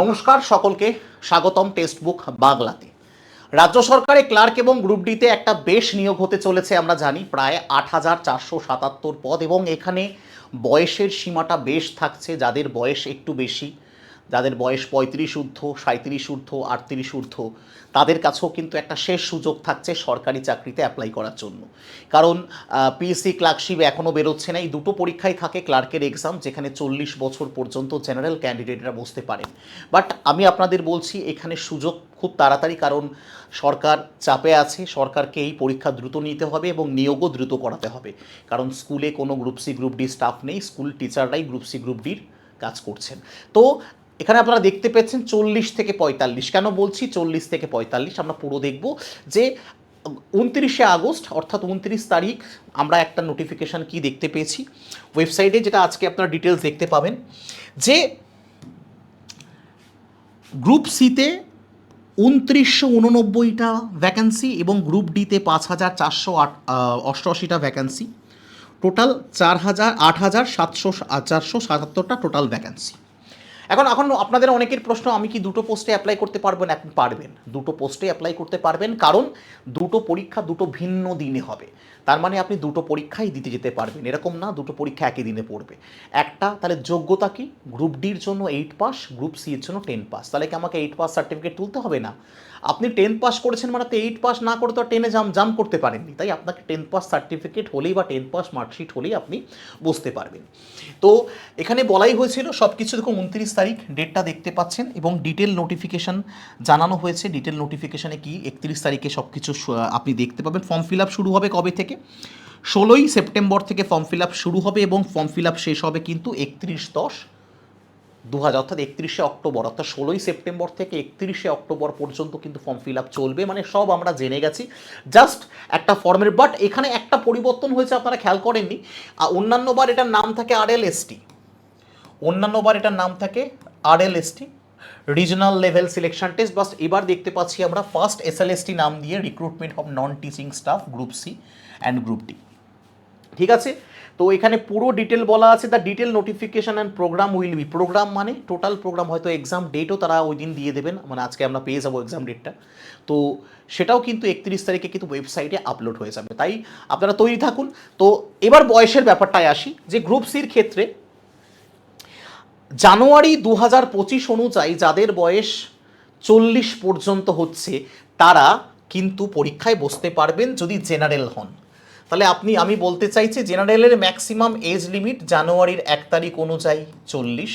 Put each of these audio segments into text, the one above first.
নমস্কার, সকলকে স্বাগতম টেক্সট বুক বাংলাতে। রাজ্য সরকারে ক্লার্ক এবং গ্রুপ ডিতে একটা বেশ নিয়োগ হতে চলেছে, আমরা জানি, প্রায় আট হাজার চারশো সাতাত্তর পদ এবং এখানে বয়সের সীমাটা বেশ থাকছে, যাদের বয়স একটু বেশি। যাদের বয়স পঁয়ত্রিশ ঊর্ধ্ব সাঁত্রিশ ঊর্ধ্ব, আটত্রিশ ঊর্ধ্ব, তাদের কাছেও কিন্তু একটা শেষ সুযোগ থাকছে সরকারি চাকরিতে অ্যাপ্লাই করার জন্য। কারণ পিএসসি ক্লার্কশিপ এখনও বেরোচ্ছে না। এই দুটো পরীক্ষায় থাকে ক্লার্কের এক্সাম যেখানে চল্লিশ বছর পর্যন্ত জেনারেল ক্যান্ডিডেটরা বসতে পারেন। বাট আমি আপনাদের বলছি, এখানে সুযোগ খুব তাড়াতাড়ি, কারণ সরকার চাপে আছে, সরকারকে এই পরীক্ষা দ্রুত নিতে হবে এবং নিয়োগও দ্রুত করাতে হবে। কারণ স্কুলে কোনো group C group D staff নেই, স্কুল টিচাররাই গ্রুপ সি গ্রুপ ডির কাজ করছেন। তো এখানে আপনারা দেখতে পেয়েছেন চল্লিশ থেকে পঁয়তাল্লিশ। কেন বলছি চল্লিশ থেকে পঁয়তাল্লিশ? আমরা পুরো দেখব যে, উনত্রিশে আগস্ট, অর্থাৎ উনত্রিশ তারিখ, আমরা একটা নোটিফিকেশান কি দেখতে পেয়েছি? ওয়েবসাইটে যেটা আজকে আপনারা ডিটেলস দেখতে পাবেন, যে গ্রুপ সিতে উনত্রিশশো উননব্বইটা ভ্যাকেন্সি এবং গ্রুপ ডিতে পাঁচ হাজার চারশো আট অষ্টআশিটা ভ্যাকেন্সি টোটাল চার হাজার আট হাজার সাতশো, চারশো সাতাত্তরটা টোটাল ভ্যাকেন্সি এখন এখন আপনাদের অনেকের প্রশ্ন, আমি কি দুটো পোস্টে অ্যাপ্লাই করতে পারবেন আপনি পারবেন। দুটো পোস্টে অ্যাপ্লাই করতে পারবেন, কারণ দুটো পরীক্ষা দুটো ভিন্ন দিনে হবে। তার মানে আপনি দুটো পরীক্ষাই দিতে যেতে পারবেন। এরকম না, দুটো পরীক্ষা একই দিনে পড়বে। একটা, তাহলে যোগ্যতা কি? গ্রুপ ডির জন্য এইট পাস গ্রুপ সি এর জন্য টেন পাস তাহলে কি আমাকে এইট পাস সার্টিফিকেট তুলতে হবে না? আপনি টেন পাস করেছেন মানে তো এইট পাস না করে তো টেনে জাম জাম করতে পারেননি। তাই আপনাকে টেন পাস সার্টিফিকেট হলেই বা টেন পাস মার্কশিট হলেই আপনি বসতে পারবেন। তো এখানে বলাই হয়েছিল সব কিছু দেখুন উনত্রিশ তারিখ ডেটটা দেখতে পাচ্ছেন এবং ডিটেল নোটিফিকেশান জানানো হয়েছে। ডিটেল নোটিফিকেশানে কি? একত্রিশ তারিখে সব কিছু আপনি দেখতে পাবেন। ফর্ম ফিল আপ শুরু হবে কবে থেকে? ষোলোই সেপ্টেম্বর থেকে ফর্ম ফিল আপ শুরু হবে এবং ফর্ম ফিল আপ শেষ হবে কিন্তু একত্রিশ দশ দু হাজার অর্থাৎ একত্রিশে অক্টোবর অর্থাৎ ষোলোই সেপ্টেম্বর থেকে একত্রিশে অক্টোবর পর্যন্ত কিন্তু ফর্ম ফিল আপ চলবে। মানে সব আমরা জেনে গেছি। জাস্ট একটা ফর্মের বাট এখানে একটা পরিবর্তন হয়েছে আপনারা খেয়াল করেননি। আ, অন্যান্যবার এটার নাম থাকে আর এল এস টি অন্যান্যবার এটার নাম থাকে R L S T regional level selection test বাস এবার দেখতে পাচ্ছি আমরা first S L S T নাম দিয়ে recruitment of non teaching staff group C and group D ঠিক আছে? তো এখানে পুরো ডিটেল বলা আছে the detail notification and programme will be programme মানে টোটাল প্রোগ্রাম হয়তো এক্সাম ডেটও তারা ওই দিন দিয়ে দেবেন মানে আজকে আমরা পেয়ে যাব এক্সাম ডেটটা তো সেটাও কিন্তু একত্রিশ তারিখে কিন্তু ওয়েবসাইটে আপলোড হয়ে যাবে। তাই আপনারা তৈরি থাকুন। তো এবার বয়সের ব্যাপারটায় আসি, যে গ্রুপ সির ক্ষেত্রে জানুয়ারি দু হাজার পঁচিশ অনুযায়ী যাদের বয়স চল্লিশ পর্যন্ত হচ্ছে, তারা কিন্তু পরীক্ষায় বসতে পারবেন যদি জেনারেল হন। তাহলে আপনি, আমি বলতে চাইছি, জেনারেলের ম্যাক্সিমাম এজ লিমিট জানুয়ারির এক তারিখ অনুযায়ী চল্লিশ।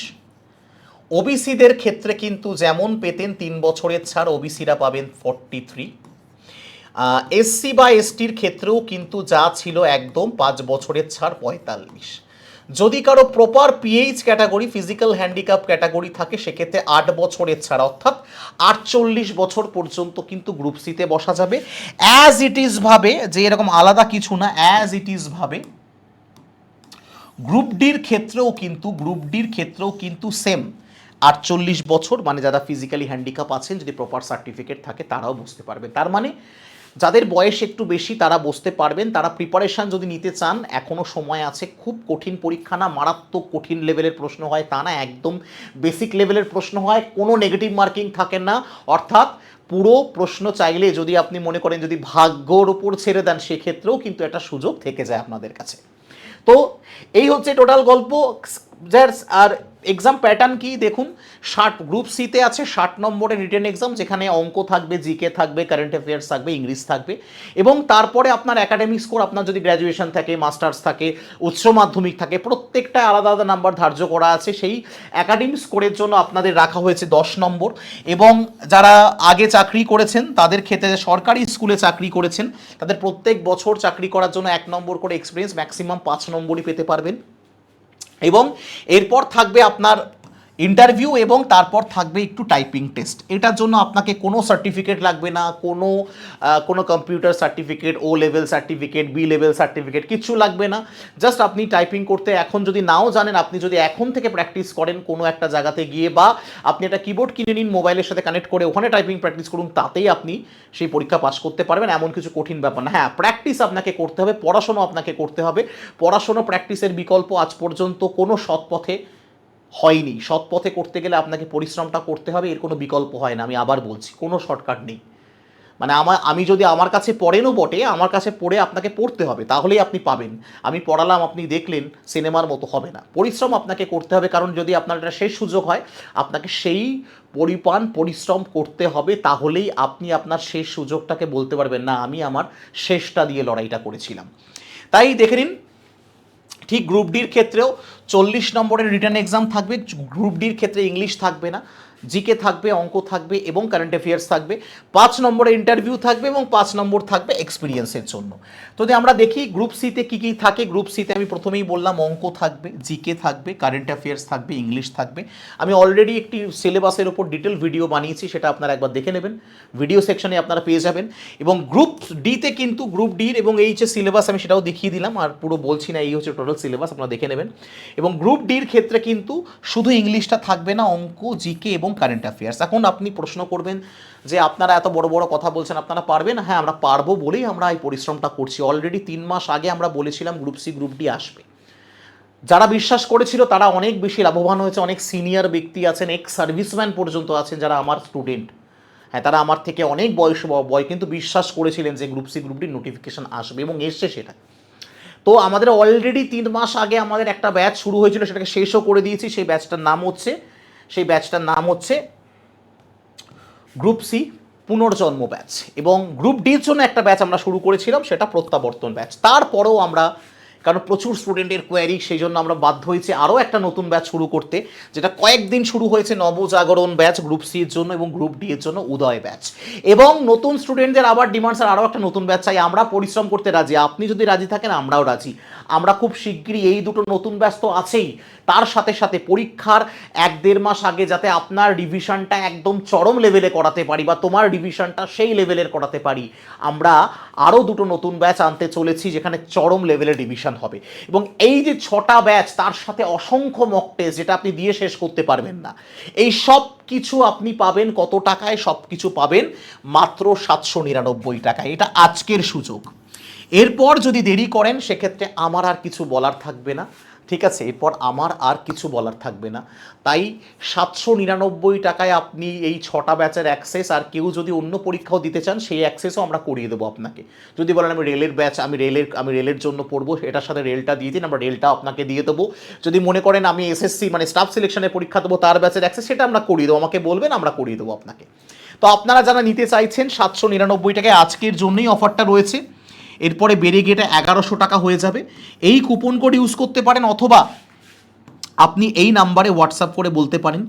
ওবিসিদের ক্ষেত্রে কিন্তু যেমন পেতেন তিন বছরের ছাড়, ওবিসিরা পাবেন ফর্টি থ্রি এসসি বা এসটির ক্ষেত্রেও কিন্তু যা ছিল একদম পাঁচ বছরের ছাড় পঁয়তাল্লিশ। যদি কারও proper PH category physical handicap category থাকে, সেক্ষেত্রে আট বছরের ছাড়া, অর্থাৎ আটচল্লিশ বছর পর্যন্ত কিন্তু গ্রুপ সিতে বসা যাবে। অ্যাজ ইট ইজ ভাবে, যে এরকম আলাদা কিছু না অ্যাজ ইট ইজ ভাবে গ্রুপ ডির ক্ষেত্রেও কিন্তু গ্রুপ ডির ক্ষেত্রেও কিন্তু সেম আটচল্লিশ বছর মানে যারা ফিজিক্যালি হ্যান্ডিক্যাপ আছেন, যদি প্রপার সার্টিফিকেট থাকে, তারাও বসতে পারবে তার মানে যাদের বয়স একটু বেশি, তারা বসতে পারবেন। তারা প্রিপারেশান যদি নিতে চান এখনও সময় আছে। খুব কঠিন পরীক্ষা না, মারাত্মক কঠিন লেভেলের প্রশ্ন হয়, তা না, একদম বেসিক লেভেলের প্রশ্ন হয়। কোনো নেগেটিভ মার্কিং থাকে না। অর্থাৎ পুরো প্রশ্ন চাইলে যদি আপনি মনে করেন যদি ভাগ্যর উপর ছেড়ে দেন, সেক্ষেত্রেও কিন্তু একটা সুযোগ থেকে যায় আপনাদের কাছে। তো এই হচ্ছে টোটাল গল্প। যার, আর এক্সাম প্যাটার্ন কি দেখুন? ষাট গ্রুপ সিতে আছে ষাট নম্বরের রিটেন এক্সাম যেখানে অঙ্ক থাকবে জিকে থাকবে কারেন্ট অ্যাফেয়ার্স থাকবে ইংলিশ থাকবে। এবং তারপরে আপনার একাডেমিক স্কোর আপনার যদি গ্র্যাজুয়েশন থাকে মাস্টার্স থাকে, উচ্চ মাধ্যমিক থাকে প্রত্যেকটা আলাদা আলাদা নাম্বার ধার্য করা আছে। সেই একাডেমিক স্কোরের জন্য আপনাদের রাখা হয়েছে দশ নম্বর। এবং যারা আগে চাকরি করেছেন, তাদের ক্ষেত্রে সরকারি স্কুলে চাকরি করেছেন, তাদের প্রত্যেক বছর চাকরি করার জন্য এক নম্বর করে এক্সপিরিয়েন্স ম্যাক্সিমাম পাঁচ নম্বরই পেতে পারবেন। এবং এরপর থাকবে আপনার ইন্টারভিউ এবং তারপর থাকবে একটু টাইপিং টেস্ট এটার জন্য আপনাকে কোনো সার্টিফিকেট লাগবে না, কোনো কোনো computer certificate O level certificate B level certificate কিছু লাগবে না। জাস্ট আপনি টাইপিং করতে এখন যদি নাও জানেন, আপনি যদি এখন থেকে প্র্যাকটিস করেন কোনো একটা জায়গাতে গিয়ে বা আপনি একটা কিবোর্ড কিনে নিন মোবাইলের সাথে কানেক্ট করে ওখানে টাইপিং প্র্যাকটিস করুন, তাতেই আপনি সেই পরীক্ষা পাস করতে পারবেন। এমন কিছু কঠিন ব্যাপার না। হ্যাঁ প্র্যাকটিস আপনাকে করতে হবে পড়াশোনা আপনাকে করতে হবে। পড়াশোনা প্র্যাকটিসের বিকল্প আজ পর্যন্ত কোনো সৎ পথে হয়নি। সৎ পথে করতে গেলে আপনাকে পরিশ্রমটা করতে হবে, এর কোনো বিকল্প হয় না, আমি আবার বলছি, কোনো শর্টকাট নেই। মানে আমার, আমি যদি আমার কাছে পড়েনও বটে, আমার কাছে পড়ে আপনাকে পড়তে হবে, তাহলেই আপনি পাবেন। আমি পড়ালাম, আপনি দেখলেন, সিনেমার মতো হবে না। পরিশ্রম আপনাকে করতে হবে, কারণ যদি আপনার এটা শেষ সুযোগ হয়, আপনাকে সেই পরিমাণ পরিশ্রম করতে হবে, তাহলেই আপনি আপনার শেষ সুযোগটাকে বলতে পারবেন, না, আমি আমার শেষটা দিয়ে লড়াইটা করেছিলাম। তাই দেখে নিন, ঠিক গ্রুপ ডির ক্ষেত্রেও চল্লিশ নম্বরের রিটার্ন এক্সাম থাকবে গ্রুপ ডির ক্ষেত্রে ইংলিশ থাকবে না। জিকে থাকবে, অঙ্ক থাকবে এবং কারেন্ট অ্যাফেয়ার্স থাকবে। পাঁচ নম্বরে ইন্টারভিউ থাকবে এবং পাঁচ নম্বর থাকবে এক্সপিরিয়েন্সের জন্য। তো আমরা দেখি গ্রুপ সিতে কী কী থাকে? গ্রুপ সিতে আমি প্রথমেই বললাম, অঙ্ক থাকবে জিকে থাকবে কারেন্ট অ্যাফেয়ার্স থাকবে ইংলিশ থাকবে। আমি অলরেডি একটি সিলেবাসের ওপর ডিটেল ভিডিও বানিয়েছি, সেটা আপনারা একবার দেখে নেবেন। ভিডিও সেকশনে আপনারা পেয়ে যাবেন। এবং গ্রুপ ডিতে কিন্তু গ্রুপ ডির এবং এই যে সিলেবাস আমি সেটাও দেখিয়ে দিলাম, আর পুরো বলছি না, এই হচ্ছে টোটাল সিলেবাস আপনারা দেখে নেবেন। এবং গ্রুপ ডির ক্ষেত্রে কিন্তু শুধু ইংলিশটা থাকবে না, অঙ্ক জিকে এবং কারেন্ট অ্যাফেয়ার্স এখন আপনি প্রশ্ন করবেন যে আপনারা এত বড় বড় কথা বলছেন, আপনারা পারবেন? হ্যাঁ আমরা পারব বলেই আমরা এই পরিশ্রমটা করছি। অলরেডি তিন মাস আগে আমরা বলেছিলাম গ্রুপ সি গ্রুপ ডি আসবে। যারা বিশ্বাস করেছিল তারা অনেক বেশি লাভবান হয়েছে। অনেক সিনিয়র ব্যক্তি আছেন এক্স সার্ভিসম্যান পর্যন্ত আছেন যারা আমার স্টুডেন্ট হ্যাঁ তারা আমার থেকে অনেক বয়স, বয় কিন্তু বিশ্বাস করেছিলেন যে গ্রুপ সি গ্রুপ ডির নোটিফিকেশন আসবে এবং এসছে সেটা। তো আমাদের অলরেডি তিন মাস আগে আমাদের একটা ব্যাচ শুরু হয়েছিল, সেটাকে শেষও করে দিয়েছি। সেই ব্যাচটার নাম হচ্ছে সেই ব্যাচটার নাম হচ্ছে গ্রুপ সি পুনর্জন্ম ব্যাচ এবং গ্রুপ ডির জন্য একটা ব্যাচ আমরা শুরু করেছিলাম, সেটা প্রত্যাবর্তন ব্যাচ তারপরেও আমরা কারণ প্রচুর স্টুডেন্টের কোয়ারি সেই জন্য আমরা বাধ্য হয়েছি আরও একটা নতুন ব্যাচ শুরু করতে, যেটা কয়েকদিন শুরু হয়েছে নবজাগরণ ব্যাচ গ্রুপ সি এর জন্য এবং গ্রুপ ডি এর জন্য উদয় ব্যাচ এবং নতুন স্টুডেন্টদের আবার ডিমান্ড আরও একটা নতুন ব্যাচ চাই। আমরা পরিশ্রম করতে রাজি। আপনি যদি রাজি থাকেন, আমরাও রাজি। আমরা খুব শিগগিরই এই দুটো নতুন ব্যাচ তো আছেই। তার সাথে সাথে পরীক্ষার এক দেড় মাস আগে যাতে আপনার রিভিশনটা একদম চরম লেভেলে করাতে পারি বা তোমার রিভিশনটা সেই লেভেলের করাতে পারি, আমরা আরও দুটো নতুন ব্যাচ আনতে চলেছি, যেখানে চরম লেভেলের রিভিশন হবে। এবং এই যে ছটা ব্যাচ, তার সাথে অসংখ্য মক টেস্ট যেটা আপনি দিয়ে শেষ করতে পারবেন না। এই সব কিছু আপনি পাবেন, কত টাকায় সব কিছু পাবেন? মাত্র সাতশো নিরানব্বই টাকায়। এটা আজকের সুযোগ। এরপর যদি দেরি করেন, সেক্ষেত্রে আমার আর কিছু বলার থাকবে না। ঠিক আছে? এরপর আমার আর কিছু বলার থাকবে না। তাই সাতশো নিরানব্বই টাকায় আপনি এই ছটা ব্যাচের অ্যাক্সেস আর কেউ যদি অন্য পরীক্ষাও দিতে চান, সেই অ্যাক্সেসও আমরা করিয়ে দেবো আপনাকে। যদি বলেন, আমি রেলের ব্যাচ আমি রেলের আমি রেলের জন্য পড়ব, এটার সাথে রেলটা দিয়ে দিন, আমরা রেলটা আপনাকে দিয়ে দেবো। যদি মনে করেন, আমি এসএসসি মানে স্টাফ সিলেকশনের পরীক্ষা দেবো, তার ব্যাচের অ্যাক্সেস সেটা আমরা করিয়ে দেবো। আমাকে বলবেন, আমরা করিয়ে দেবো আপনাকে। তো আপনারা যারা নিতে চাইছেন, সাতশো নিরানব্বই টাকায় আজকের জন্যই অফারটা রয়েছে। এরপরে বেড়ে গিয়ে এটা এগারোশো টাকা হয়ে যাবে। এই কুপন কোড ইউজ করতে পারেন অথবা আপনি এই নাম্বারে হোয়াটসঅ্যাপ করে বলতে পারেন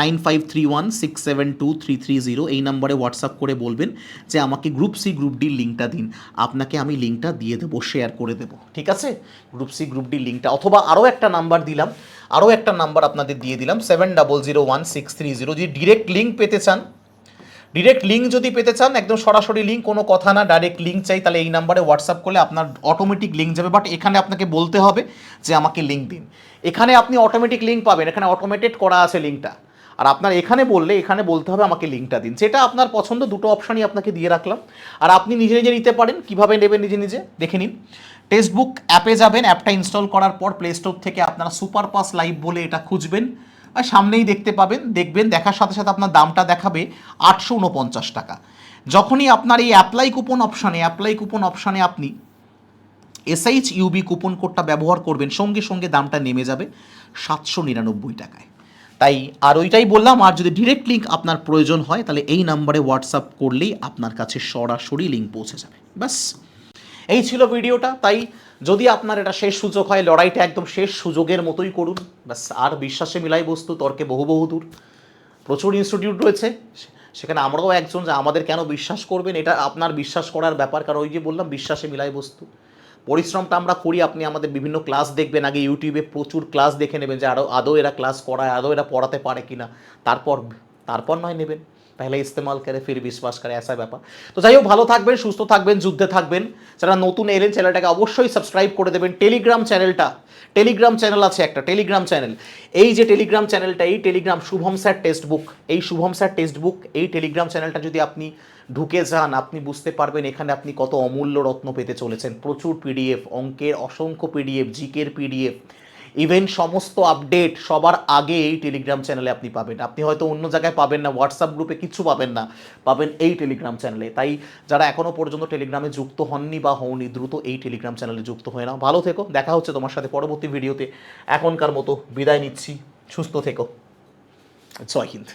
nine five three one six seven two three three zero এই নাম্বারে হোয়াটসঅ্যাপ করে বলবেন যে, আমাকে গ্রুপ সি গ্রুপ ডির লিঙ্কটা দিন। আপনাকে আমি লিঙ্কটা দিয়ে দেবো শেয়ার করে দেবো। ঠিক আছে? গ্রুপ সি গ্রুপ ডির লিঙ্কটা অথবা আরও একটা নাম্বার দিলাম, আরও একটা নাম্বার আপনাদের দিয়ে দিলাম seven double zero one six three zero যদি ডিরেক্ট লিঙ্ক পেতে চান ডিরেক্ট লিঙ্ক যদি পেতে চান, একদম সরাসরি লিঙ্ক কোনো কথা না ডাইরেক্ট লিঙ্ক চাই, তাহলে এই নাম্বারে হোয়াটসঅ্যাপ করলে আপনার অটোমেটিক লিঙ্ক যাবে। বাট এখানে আপনাকে বলতে হবে যে আমাকে লিঙ্ক দিন। এখানে আপনি অটোমেটিক লিঙ্ক পাবেন, এখানে অটোমেটেড করা আছে লিঙ্কটা আর আপনার এখানে বললে, এখানে বলতে হবে আমাকে লিঙ্কটা দিন। যেটা আপনার পছন্দ, দুটো অপশানই আপনাকে দিয়ে রাখলাম। আর আপনি নিজে নিজে নিতে পারেন, কীভাবে নেবেন নিজে নিজে, দেখে নিন। টেক্সটবুক অ্যাপে যাবেন অ্যাপটা ইনস্টল করার পর প্লে স্টোর থেকে আপনারা সুপার পাস লাইভ বলে এটা খুঁজবেন। সামনেই দেখতে পাবেন, দেখবেন, দেখার সাথে সাথে আপনার দামটা দেখাবে আটশো উনপঞ্চাশ টাকা। যখনই আপনার এই অ্যাপ্লাই কুপন অপশানে অ্যাপ্লাই কুপন অপশানে আপনি এসএইচ ইউবি কুপন কোডটা ব্যবহার করবেন, সঙ্গে সঙ্গে দামটা নেমে যাবে সাতশো নিরানব্বই টাকায়। তাই আর ওইটাই বললাম, আর যদি ডিরেক্ট লিঙ্ক আপনার প্রয়োজন হয়, তাহলে এই নাম্বারে হোয়াটসঅ্যাপ করলেই আপনার কাছে সরাসরি লিঙ্ক পৌঁছে যাবে। ব্যাস। এই ছিল ভিডিওটা, তাই যদি আপনার এটা শেষ সুযোগ হয়, লড়াইটা একদম শেষ সুযোগের মতোই করুন। ব্যাস, আর বিশ্বাসে মিলাই বস্তু, তর্কে বহু বহু দূর। প্রচুর ইনস্টিটিউট রয়েছে সেখানে আমরাও একজন যে আমাদের কেন বিশ্বাস করবেন, এটা আপনার বিশ্বাস করার ব্যাপার। কারণ ওই যে বললাম, বিশ্বাসে মিলাই বস্তু। পরিশ্রমটা আমরা করি, আপনি আমাদের বিভিন্ন ক্লাস দেখবেন আগে ইউটিউবে, প্রচুর ক্লাস দেখে নেবেন যে আরও আদৌ এরা ক্লাস করায়, আদৌ এরা পড়াতে পারে কিনা। তারপর তারপর নয় নেবেন। পহলে ইস্তেমাল করে ফির বিশ্বাস করে, এসা ব্যাপার। তো যাই হোক, ভালো থাকবেন, সুস্থ থাকবেন, যুদ্ধে থাকবেন। যারা নতুন এলেন চ্যানেলটাকে অবশ্যই সাবস্ক্রাইব করে দেবেন। টেলিগ্রাম চ্যানেলটা টেলিগ্রাম চ্যানেল আছে একটা টেলিগ্রাম চ্যানেল এই যে টেলিগ্রাম চ্যানেলটা এই Telegram Shubham sir text book এই শুভম স্যার টেক্সট বুক এই টেলিগ্রাম চ্যানেলটা যদি আপনি ঢুকে যান, আপনি বুঝতে পারবেন এখানে আপনি কত অমূল্য রত্ন পেতে চলেছেন। প্রচুর পিডিএফ অঙ্কের অসংখ্য পিডিএফ জিকের পিডিএফ ইভেন সমস্ত আপডেট সবার আগে এই টেলিগ্রাম চ্যানেলে আপনি পাবেন। আপনি হয়তো অন্য জায়গায় পাবেন না হোয়াটসঅ্যাপ গ্রুপে কিছু পাবেন না, পাবেন এই টেলিগ্রাম চ্যানেলে তাই যারা এখনও পর্যন্ত টেলিগ্রামে যুক্ত হননি বা হওনি, দ্রুত এই টেলিগ্রাম চ্যানেলে যুক্ত হয়ে নাও। ভালো থেকো, দেখা হচ্ছে তোমার সাথে পরবর্তী ভিডিওতে এখনকার মতো বিদায় নিচ্ছি, সুস্থ থেকো। জয় হিন্দ।